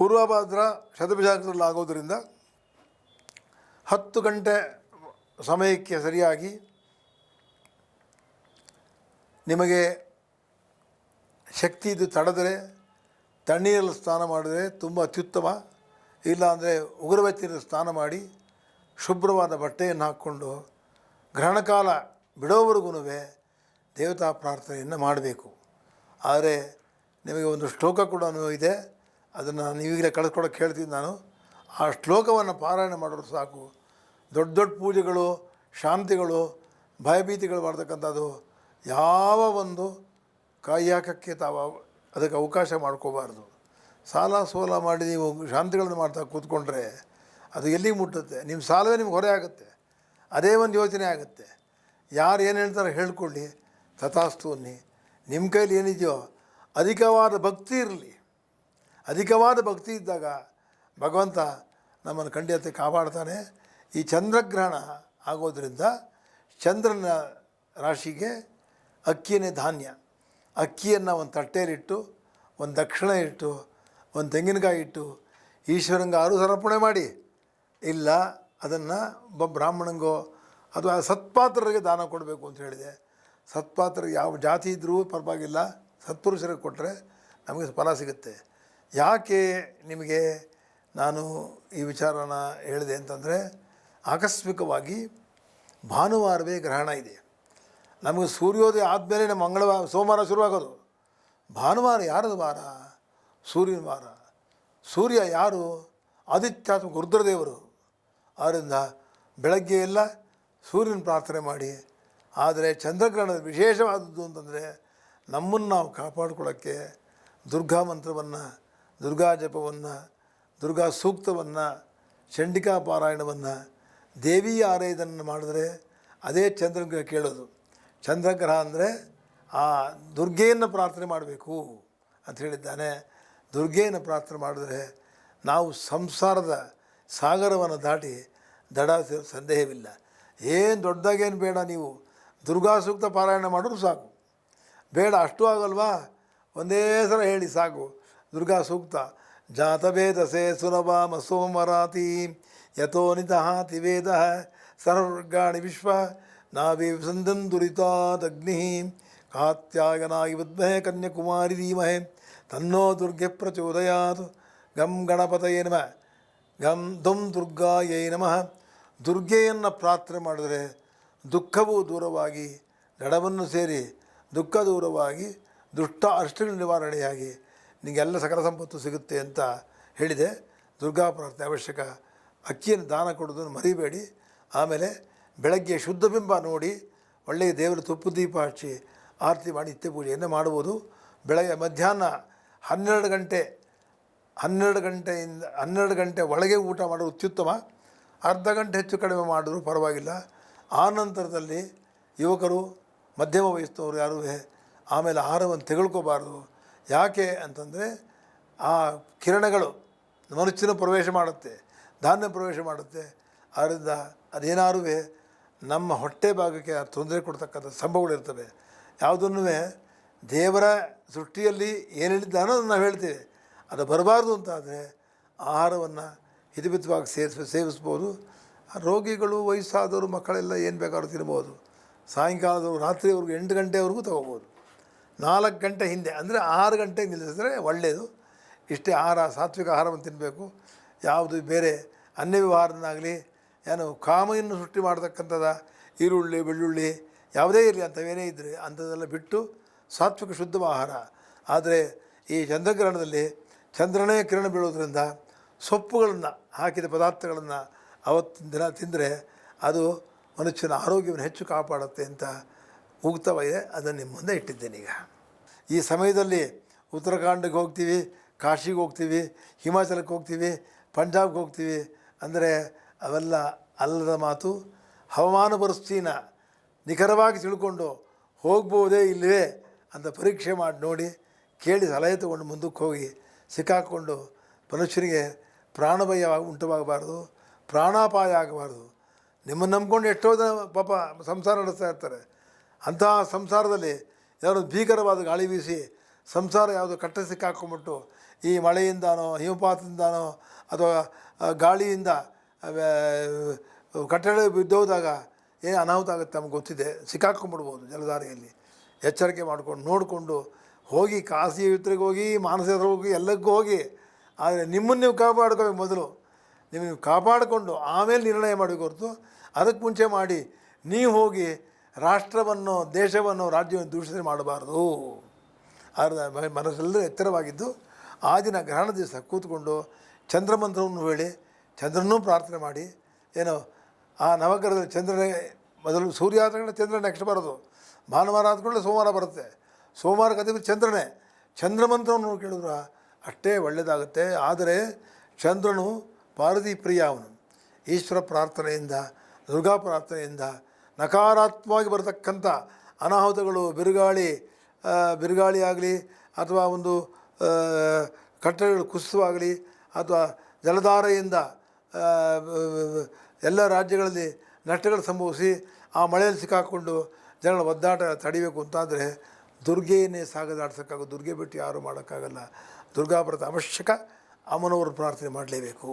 ಪೂರ್ವಭಾದ್ರ ಶತಭಿಷಾಕದಲ್ಲಿ ಆಗೋದರಿಂದ ಹತ್ತು ಗಂಟೆ ಸಮಯಕ್ಕೆ ಸರಿಯಾಗಿ ನಿಮಗೆ ಶಕ್ತಿ ಇದು ತಡೆದರೆ, ತಣ್ಣೀರಲ್ಲಿ ಸ್ನಾನ ಮಾಡಿದರೆ ತುಂಬ ಅತ್ಯುತ್ತಮ. ಇಲ್ಲಾಂದರೆ ಉಗುರಬೆಚ್ಚನಲ್ಲಿ ಸ್ನಾನ ಮಾಡಿ ಶುಭ್ರವಾದ ಬಟ್ಟೆಯನ್ನು ಹಾಕ್ಕೊಂಡು ಗ್ರಹಣಕಾಲ ಬಿಡೋವರೆಗೂ ದೇವತಾ ಪ್ರಾರ್ಥನೆಯನ್ನು ಮಾಡಬೇಕು. ಆದರೆ ನಿಮಗೆ ಒಂದು ಶ್ಲೋಕ ಕೂಡ ಇದೆ. ಅದನ್ನು ನೀವೀಗಲೇ ಕಳಿಸ್ಕೊಡೋಕೆ ಹೇಳ್ತೀನಿ ನಾನು. ಆ ಶ್ಲೋಕವನ್ನು ಪಾರಾಯಣ ಮಾಡೋರು ಸಾಕು. ದೊಡ್ಡ ದೊಡ್ಡ ಪೂಜೆಗಳು, ಶಾಂತಿಗಳು, ಭಯಭೀತಿಗಳು ಮಾಡ್ತಕ್ಕಂಥದ್ದು ಯಾವ ಒಂದು ಕಾಯಾಕಕ್ಕೆ ತಾವು ಅದಕ್ಕೆ ಅವಕಾಶ ಮಾಡ್ಕೋಬಾರ್ದು. ಸಾಲ ಸೋಲ ಮಾಡಿ ನೀವು ಶಾಂತಿಗಳನ್ನು ಮಾಡ್ತಾ ಕೂತ್ಕೊಂಡ್ರೆ ಅದು ಎಲ್ಲಿಗೆ ಮುಟ್ಟುತ್ತೆ? ನಿಮ್ಮ ಸಾಲವೇ ನಿಮ್ಗೆ ಹೊರೆ ಆಗುತ್ತೆ. ಅದೇ ಒಂದು ಯೋಚನೆ ಆಗುತ್ತೆ. ಯಾರು ಏನು ಹೇಳ್ತಾರೆ ಹೇಳ್ಕೊಳ್ಳಿ. ತಥಾಸ್ತು ಅನ್ನಿ ನಿಮ್ಮ ಕೈಲಿ ಏನಿದೆಯೋ, ಅಧಿಕವಾದ ಭಕ್ತಿ ಇರಲಿ. ಅಧಿಕವಾದ ಭಕ್ತಿ ಇದ್ದಾಗ ಭಗವಂತ ನಮ್ಮನ್ನು ಖಂಡಿತ ಕಾಪಾಡ್ತಾನೆ. ಈ ಚಂದ್ರಗ್ರಹಣ ಆಗೋದರಿಂದ ಚಂದ್ರನ ರಾಶಿಗೆ ಅಕ್ಕಿಯೇ ಧಾನ್ಯ. ಅಕ್ಕಿಯನ್ನು ಒಂದು ತಟ್ಟೆಯಲ್ಲಿಟ್ಟು, ಒಂದು ದಕ್ಷಿಣ ಇಟ್ಟು, ಒಂದು ತೆಂಗಿನಕಾಯಿ ಇಟ್ಟು ಈಶ್ವರಂಗ ಆರು ಸಮರ್ಪಣೆ ಮಾಡಿ. ಇಲ್ಲ, ಅದನ್ನು ಒಬ್ಬ ಬ್ರಾಹ್ಮಣಂಗೋ ಅಥವಾ ಸತ್ಪಾತ್ರರಿಗೆ ದಾನ ಕೊಡಬೇಕು ಅಂತ ಹೇಳಿದೆ. ಸತ್ಪಾತ್ರ ಯಾವ ಜಾತಿ ಇದ್ದರೂ ಪರವಾಗಿಲ್ಲ. ಸತ್ಪುರುಷರಿಗೆ ಕೊಟ್ಟರೆ ನಮಗೆ ಫಲ ಸಿಗುತ್ತೆ. ಯಾಕೆ ನಿಮಗೆ ನಾನು ಈ ವಿಚಾರನ ಹೇಳಿದೆ ಅಂತಂದರೆ, ಆಕಸ್ಮಿಕವಾಗಿ ಭಾನುವಾರವೇ ಗ್ರಹಣ ಇದೆ. ನಮಗೆ ಸೂರ್ಯೋದಯ ಆದಮೇಲೆ ನಮ್ಮ ಮಂಗಳವಾರ, ಸೋಮವಾರ ಶುರುವಾಗೋದು. ಭಾನುವಾರ ಯಾರದು ವಾರ? ಸೂರ್ಯನ ವಾರ. ಸೂರ್ಯ ಯಾರು? ಆದಿತ್ಯಾತ್ಮಕ ರುದ್ರದೇವರು ಆದ್ದರಿಂದ ಬೆಳಗ್ಗೆ ಎಲ್ಲ ಸೂರ್ಯನ ಪ್ರಾರ್ಥನೆ ಮಾಡಿ. ಆದರೆ ಚಂದ್ರಗ್ರಹಣದ ವಿಶೇಷವಾದದ್ದು ಅಂತಂದರೆ, ನಮ್ಮನ್ನು ನಾವು ಕಾಪಾಡಿಕೊಳ್ಳೋಕ್ಕೆ ದುರ್ಗಾ ಮಂತ್ರವನ್ನು ದುರ್ಗಾ ಜಪವನ್ನು, ದುರ್ಗಾ ಸೂಕ್ತವನ್ನು, ಚಂಡಿಕಾ ಪಾರಾಯಣವನ್ನು, ದೇವಿ ಆರೈದನ್ನು ಮಾಡಿದ್ರೆ ಅದೇ ಚಂದ್ರಗ್ರಹ ಕೇಳೋದು. ಚಂದ್ರಗ್ರಹ ಅಂದರೆ ಆ ದುರ್ಗೆಯನ್ನು ಪ್ರಾರ್ಥನೆ ಮಾಡಬೇಕು ಅಂತ ಹೇಳಿದ್ದಾನೆ. ದುರ್ಗೆಯನ್ನು ಪ್ರಾರ್ಥನೆ ಮಾಡಿದ್ರೆ ನಾವು ಸಂಸಾರದ ಸಾಗರವನ್ನು ದಾಟಿ ದಡ ಸಂದೇಹವಿಲ್ಲ. ಏನು ದೊಡ್ಡದಾಗೇನು ಬೇಡ, ನೀವು ದುರ್ಗಾ ಸೂಕ್ತ ಪಾರಾಯಣ ಮಾಡೋರು ಸಾಕು. ಬೇಡ, ಅಷ್ಟು ಆಗಲ್ವಾ? ಒಂದೇ ಸಲ ಹೇಳಿ ಸಾಕು. ದುರ್ಗಾ ಸೂಕ್ತ. ಜಾತವೇದಸೆ ಸುಲಭ ಸೋಮರಾತಿ. ಯಥೋ ನಿತಹಾತಿ ವೇದ. ಸರ್ವರ್ಗಾಣಿ ವಿಶ್ವ. ನಾವೇ ಸಂದನ್ ದುರಿತಾದಗ್ನಿ ಕಾತ್ಯಾಯನಾಗಿ ವಿದ್ಮಹೆ ಕನ್ಯಾಕುಮಾರಿ ಧೀಮಹೆ. ತನ್ನೋ ದುರ್ಗೆ ಪ್ರಚೋದಯಾತ್. ಗಂ ಗಣಪತಯೇ ನಮಃ. ಗಂ ದುರ್ಗಾಯೈ ನಮಃ. ದುರ್ಗೆಯನ್ನು ಪ್ರಾರ್ಥನೆ ಮಾಡಿದರೆ ದುಃಖವೂ ದೂರವಾಗಿ ಗಡವನ್ನು ಸೇರಿ ದುಃಖ ದೂರವಾಗಿ, ದುಷ್ಟ ಅಷ್ಟಗಳ ನಿವಾರಣೆಯಾಗಿ ನಿಮಗೆಲ್ಲ ಸಕಲ ಸಂಪತ್ತು ಸಿಗುತ್ತೆ ಅಂತ ಹೇಳಿದೆ. ದುರ್ಗಾ ಪ್ರಾರ್ಥನೆ ಅವಶ್ಯಕ ಅಕ್ಕಿಯನ್ನು ದಾನ ಕೊಡೋದನ್ನು ಮರಿಬೇಡಿ. ಆಮೇಲೆ ಬೆಳಗ್ಗೆ ಶುದ್ಧ ಬಿಂಬ ನೋಡಿ ಒಳ್ಳೆಯ ದೇವರ ತುಪ್ಪ ದೀಪ ಹಚ್ಚಿ ಆರತಿ ಮಾಡಿ ನಿತ್ಯ ಪೂಜೆಯನ್ನು ಮಾಡ್ಬೋದು ಬೆಳಗ್ಗೆ ಮಧ್ಯಾಹ್ನ ಹನ್ನೆರಡು ಗಂಟೆ, ಹನ್ನೆರಡು ಗಂಟೆಯಿಂದ ಹನ್ನೆರಡು ಗಂಟೆ ಒಳಗೆ ಊಟ ಮಾಡೋದು ಅತ್ಯುತ್ತಮ. ಅರ್ಧ ಗಂಟೆ ಹೆಚ್ಚು ಕಡಿಮೆ ಮಾಡಿದ್ರು ಪರವಾಗಿಲ್ಲ. ಆ ನಂತರದಲ್ಲಿ ಯುವಕರು, ಮಧ್ಯಮ ವಯಸ್ಸಿನವರು ಯಾರೂ ಆಮೇಲೆ ಆಹಾರವನ್ನು ತೆಗೆಳ್ಕೋಬಾರ್ದು ಯಾಕೆ ಅಂತಂದರೆ ಆ ಕಿರಣಗಳು ಮನುಷ್ಯನ ಪ್ರವೇಶ ಮಾಡುತ್ತೆ, ಧಾನ್ಯ ಪ್ರವೇಶ ಮಾಡುತ್ತೆ. ಆದ್ದರಿಂದ ಅದೇನಾದ್ರೂ ನಮ್ಮ ಹೊಟ್ಟೆ ಭಾಗಕ್ಕೆ ತೊಂದರೆ ಕೊಡ್ತಕ್ಕಂಥ ಸಂಭವಗಳಿರ್ತವೆ ಯಾವುದನ್ನು ದೇವರ ಸೃಷ್ಟಿಯಲ್ಲಿ ಏನು ಹೇಳಿದ್ದಾನೋ ಅದನ್ನು ನಾವು ಹೇಳ್ತೇವೆ. ಅದು ಬರಬಾರ್ದು ಅಂತಾದರೆ ಆಹಾರವನ್ನು ಹಿತಮಿತವಾಗಿ ಸೇರಿಸ, ಸೇವಿಸ್ಬೋದು. ರೋಗಿಗಳು, ವಯಸ್ಸಾದವರು, ಮಕ್ಕಳೆಲ್ಲ ಏನು ಬೇಕಾದ್ರೂ ತಿನ್ಬೋದು. ಸಾಯಂಕಾಲದವರು ರಾತ್ರಿವರೆಗೂ, ಎಂಟು ಗಂಟೆವರೆಗೂ ತೊಗೋಬೋದು. ನಾಲ್ಕು ಗಂಟೆ ಹಿಂದೆ, ಅಂದರೆ ಆರು ಗಂಟೆಗೆ ನಿಲ್ಲಿಸಿದ್ರೆ ಒಳ್ಳೆಯದು ಇಷ್ಟೇ ಆಹಾರ, ಸಾತ್ವಿಕ ಆಹಾರವನ್ನು ತಿನ್ನಬೇಕು ಯಾವುದು ಬೇರೆ ಅನ್ಯ ವ್ಯವಹಾರದನ್ನಾಗಲಿ, ಏನು ಕಾಮೆಯನ್ನು ಸೃಷ್ಟಿ ಮಾಡ್ತಕ್ಕಂಥದ ಈರುಳ್ಳಿ, ಬೆಳ್ಳುಳ್ಳಿ ಯಾವುದೇ ಇರಲಿ ಅಂಥವೇನೇ ಇದ್ದರೆ ಅಂಥದ್ದೆಲ್ಲ ಬಿಟ್ಟು ಸಾತ್ವಿಕ ಶುದ್ಧ ಆಹಾರ. ಆದರೆ ಈ ಚಂದ್ರಗ್ರಹಣದಲ್ಲಿ ಚಂದ್ರನೇ ಕಿರಣ ಬೀಳೋದ್ರಿಂದ ಸೊಪ್ಪುಗಳನ್ನು, ಹಾಕಿದ ಪದಾರ್ಥಗಳನ್ನು ಅವತ್ತಿನ ದಿನ ತಿಂದರೆ ಅದು ಮನುಷ್ಯನ ಆರೋಗ್ಯವನ್ನು ಹೆಚ್ಚು ಕಾಪಾಡುತ್ತೆ ಅಂತ ಉಕ್ತವಿದೆ ಅದನ್ನು ನಿಮ್ಮ ಮುಂದೆ ಇಟ್ಟಿದ್ದೇನೆ ಈಗ. ಈ ಸಮಯದಲ್ಲಿ ಉತ್ತರಾಖಂಡಿಗೆ ಹೋಗ್ತೀವಿ, ಕಾಶಿಗೆ ಹೋಗ್ತೀವಿ, ಹಿಮಾಚಲಕ್ಕೆ ಹೋಗ್ತೀವಿ, ಪಂಜಾಬ್ಗೆ ಹೋಗ್ತೀವಿ, ಅಂದರೆ ಅವೆಲ್ಲ ಅಲ್ಲದ ಮಾತು. ಹವಾಮಾನ ಪರಿಸ್ಥಿತಿನ ನಿಖರವಾಗಿ ತಿಳ್ಕೊಂಡು ಹೋಗ್ಬೋದೇ ಇಲ್ಲವೇ ಅಂತ ಪರೀಕ್ಷೆ ಮಾಡಿ ನೋಡಿ, ಕೇಳಿ ಸಲಹೆ ತಗೊಂಡು ಮುಂದಕ್ಕೆ ಹೋಗಿ ಸಿಕ್ಕಾಕ್ಕೊಂಡು ಮನುಷ್ಯನಿಗೆ ಪ್ರಾಣಭಯ ಉಂಟುವಾಗಬಾರ್ದು ಪ್ರಾಣಾಪಾಯ ಆಗಬಾರ್ದು. ನಿಮ್ಮನ್ನು ನಂಬ್ಕೊಂಡು ಎಷ್ಟೋ ಜನ ಪಾಪ ಸಂಸಾರ ನಡೆಸ್ತಾ ಇರ್ತಾರೆ. ಅಂತಹ ಸಂಸಾರದಲ್ಲಿ ಯಾರು ಭೀಕರವಾದ ಗಾಳಿ ಬೀಸಿ ಸಂಸಾರ ಯಾವುದೋ ಕಟ್ಟ ಸಿಕ್ಕಾಕೊಂಬಿಟ್ಟು ಈ ಮಳೆಯಿಂದನೋ, ಹಿಮಪಾತದಿಂದನೋ ಅಥವಾ ಗಾಳಿಯಿಂದ ಕಟ್ಟಡ ಬಿದ್ದೋದಾಗ ಏನು ಅನಾಹುತ ಆಗುತ್ತೆ ನಮ್ಗೆ ಗೊತ್ತಿದೆ. ಸಿಕ್ಕಾಕೊಂಡ್ಬಿಡ್ಬೋದು ಜಲಧಾರೆಯಲ್ಲಿ. ಎಚ್ಚರಿಕೆ ಮಾಡಿಕೊಂಡು, ನೋಡಿಕೊಂಡು ಹೋಗಿ ಖಾಸಗಿ ಯಾತ್ರೆಗೆ ಹೋಗಿ ಮಾನಸಿಕ ಹೋಗಿ, ಎಲ್ಲಕ್ಕೂ ಹೋಗಿ. ಆದರೆ ನಿಮ್ಮನ್ನು ನೀವು ಕಾಪಾಡ್ಕೋಬೇಕು ಮೊದಲು. ನೀವು ಕಾಪಾಡಿಕೊಂಡು ಆಮೇಲೆ ನಿರ್ಣಯ ಮಾಡಬೇಕು ಹೊರತು ಅದಕ್ಕೆ ಮುಂಚೆ ಮಾಡಿ, ನೀವು ಹೋಗಿ ರಾಷ್ಟ್ರವನ್ನು, ದೇಶವನ್ನು, ರಾಜ್ಯವನ್ನು ದೂಷಣೆ ಮಾಡಬಾರ್ದು. ಆದರೆ ಮ- ಮನಸ್ಸೆಲ್ಲರೂ ಎತ್ತರವಾಗಿದ್ದು, ಆ ದಿನ ಗ್ರಹಣ ದಿವಸ ಕೂತ್ಕೊಂಡು ಚಂದ್ರಮಂತ್ರವನ್ನು ಹೇಳಿ, ಚಂದ್ರನೂ ಪ್ರಾರ್ಥನೆ ಮಾಡಿ, ಏನೋ, ಆ ನವಗ್ರಹದಲ್ಲಿ ಚಂದ್ರನೇ, ಮೊದಲು ಸೂರ್ಯ ಆದ ತಕ್ಷಣ ಚಂದ್ರ ನೆಕ್ಸ್ಟ್ ಬರೋದು. ಭಾನುವಾರ ಆದ್ಕೊಳ್ಳೆ ಸೋಮವಾರ ಬರುತ್ತೆ. ಸೋಮವಾರ ಚಂದ್ರನೇ. ಚಂದ್ರಮಂತ್ರವನ್ನು ಕೇಳಿದ್ರೆ ಅಷ್ಟೇ ಒಳ್ಳೆಯದಾಗುತ್ತೆ. ಆದರೆ ಚಂದ್ರನು ಪಾರ್ವತಿ ಪ್ರಿಯ ಅವನು. ಈಶ್ವರ ಪ್ರಾರ್ಥನೆಯಿಂದ, ದುರ್ಗಾ ಪ್ರಾರ್ಥನೆಯಿಂದ ನಕಾರಾತ್ಮಕವಾಗಿ ಬರತಕ್ಕಂಥ ಅನಾಹುತಗಳು, ಬಿರುಗಾಳಿ ಬಿರುಗಾಳಿ ಆಗಲಿ ಅಥವಾ ಒಂದು ಕಟ್ಟಡಗಳು ಕುಸಿತವಾಗಲಿ ಅಥವಾ ಜಲಧಾರೆಯಿಂದ ಎಲ್ಲ ರಾಜ್ಯಗಳಲ್ಲಿ ನಷ್ಟಗಳು ಸಂಭವಿಸಿ ಆ ಮಳೆಯಲ್ಲಿ ಸಿಕ್ಕಾಕ್ಕೊಂಡು ಜನಗಳ ಒದ್ದಾಟ ತಡಿಬೇಕು ಅಂತಾದರೆ ದುರ್ಗೆಯನ್ನೇ ಸಾಗದಾಡ್ಸೋಕ್ಕಾಗ, ದುರ್ಗೆ ಬಿಟ್ಟು ಯಾರೂ ಮಾಡೋಕ್ಕಾಗಲ್ಲ. ದುರ್ಗಾಪುರದ ಅವಶ್ಯಕ ಅಮ್ಮನವರು ಪ್ರಾರ್ಥನೆ ಮಾಡಲೇಬೇಕು.